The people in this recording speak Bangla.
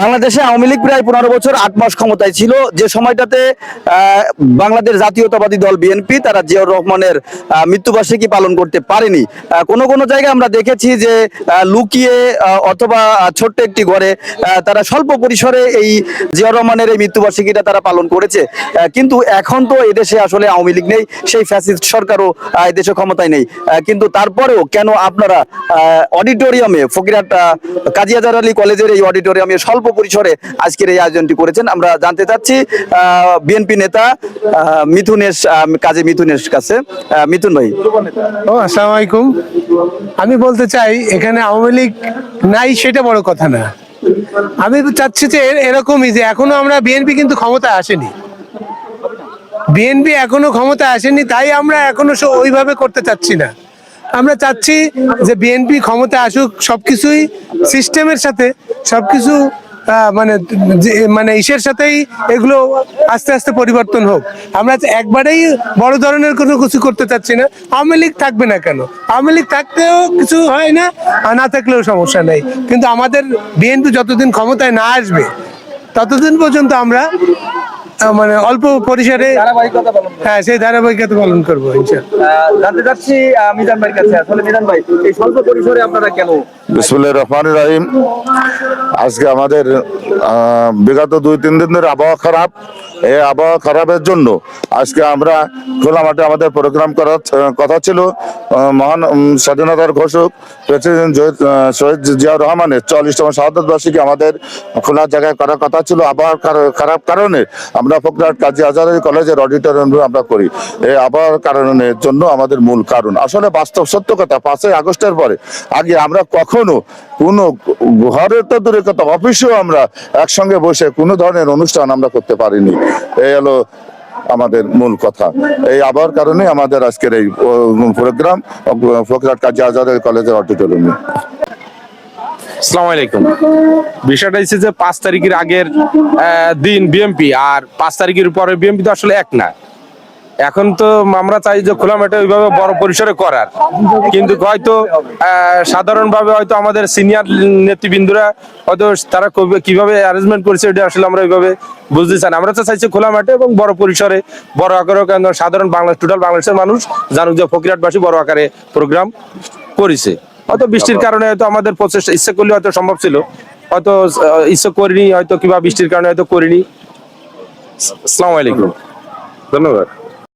বাংলাদেশে আওয়ামী লীগ প্রায় পনেরো বছর আট মাস ক্ষমতায় ছিল। যে সময়টাতে বাংলাদেশ জাতীয়তাবাদী দল বিএনপি তারা জিয়াউর রহমানের মৃত্যুবার্ষিকী পালন করতে পারেনি। কোনো কোনো জায়গায় আমরা দেখেছি যে লুকিয়ে অথবা ছোট্ট একটি ঘরে তারা স্বল্প পরিসরে এই জিয়াউর রহমানের এই মৃত্যুবার্ষিকীটা তারা পালন করেছে। কিন্তু এখন তো এদেশে আসলে আওয়ামী লীগ নেই সেই ফ্যাসিস্ট সরকারও এদেশে ক্ষমতায় নেই। কিন্তু তারপরেও কেন আপনারা অডিটোরিয়ামে ফকিরহাট আহ, কাজী আজার আলী কলেজের এই অডিটোরিয়ামে স্বল্প পরিসরে আজকের এই আয়োজনটি করেছেন। আমরা জানতে চাচ্ছি বিএনপি নেতা আহ, কাজী মিথুনের কাছে। মিথুন ভাই। ও আসসালামু আলাইকুম। আমি বলতে চাই এখানে আওয়ামী লীগ নাই সেটা বড় কথা না। আমি চাচ্ছি যে এর- এরকমই যে এখনও আমরা বিএনপি কিন্তু ক্ষমতা আসেনি। বিএনপি এখনও ক্ষমতা আসেনি তাই আমরা এখনও ওইভাবে করতে চাচ্ছি না। আমরা চাচ্ছি যে বিএনপি ক্ষমতায় আসুক, সবকিছুই সিস্টেমের সাথে, সবকিছু মানে মানে ইসের সাথেই এগুলো আস্তে আস্তে পরিবর্তন হোক। আমরা একবারেই বড় ধরনের কোনো কিছু করতে চাচ্ছি না। আওয়ামী লীগ থাকবে না কেন? আওয়ামী লীগ থাকতেও কিছু হয় না, আর না থাকলেও সমস্যা নেই। কিন্তু আমাদের বিএনপি যতদিন ক্ষমতায় না আসবে, ততদিন পর্যন্ত আমরা মানে অল্প পরিসরে হ্যাঁ সেই ধারাবাহিকতা পালন করব জানতে চাচ্ছি মিজান ভাইয়ের কাছে। আসলে মিজান ভাই এই স্বল্প পরিসরে আপনারা কেন বিসমুল্লাহ রহমান রাহিম। আজকে আমাদের বিগত দুই, তিন দিন ধরে আবহাওয়া খারাপ। এই আবহাওয়া খারাপের জন্য আজকে আমরা খোলা মাঠে আমাদের প্রোগ্রাম করার কথা ছিল। মহান স্বাধীনতার ঘোষক, প্রেসিডেন্ট শহীদ জিয়াউর রহমানের চল্লিশতম শাহাদত বার্ষিকী আমাদের খোলা জায়গায় করার কথা ছিল। আবহাওয়ার খারাপ কারণে আমরা ফকরাট কাজী আজারি কলেজের অডিটোরিয়াম আমরা করি। এই আবহাওয়ার কারণের জন্য আমাদের মূল কারণ। আসলে বাস্তব সত্য কথা, পাঁচই আগস্টের পরে আগে আমরা কখনো কোনো ঘরে তো দূরের কথা অফিসেও আমরা একসঙ্গে বসে কোনো ধরনের অনুষ্ঠান আমরা করতে পারিনি। এই হলো আমাদের মূল কথা। এই আবহাওয়ার কারণে আমাদের আজকের এই প্রোগ্রাম ফকরাট কাজী আজাদের কলেজের অডিটোরিয়ামে আলাইকুম। বিষয়টা হচ্ছে যে পাঁচ তারিখের আগের দিন বিএমপি, আর পাঁচ তারিখের পরে বিএমপি তো আসলে এক না। এখন তো আমরা চাই যে খোলা মাঠে ওইভাবে বড় পরিসরে করার। কিন্তু হয়তো সাধারণভাবে হয়তো আমাদের সিনিয়র নেতৃবৃন্দরা হয়তো তারা কীভাবে অ্যারেঞ্জমেন্ট করেছে এটা আসলে আমরা ওইভাবে বুঝতে চাই আমরা তো চাইছি খোলা মাঠে এবং বড় পরিসরে, বড় আকারে সাধারণ বাংলা টোটাল বাংলাদেশের মানুষ জানুক যে ফকিরহাটবাসী বড় আকারে প্রোগ্রাম করেছে। হয়তো বৃষ্টির কারণে হয়তো আমাদের প্রচেষ্টা ইচ্ছে করলে হয়তো সম্ভব ছিল। হয়তো ইচ্ছে করিনি, হয়তো কিংবা বৃষ্টির কারণে হয়তো করিনি। আসসালামু আলাইকুম। ধন্যবাদ।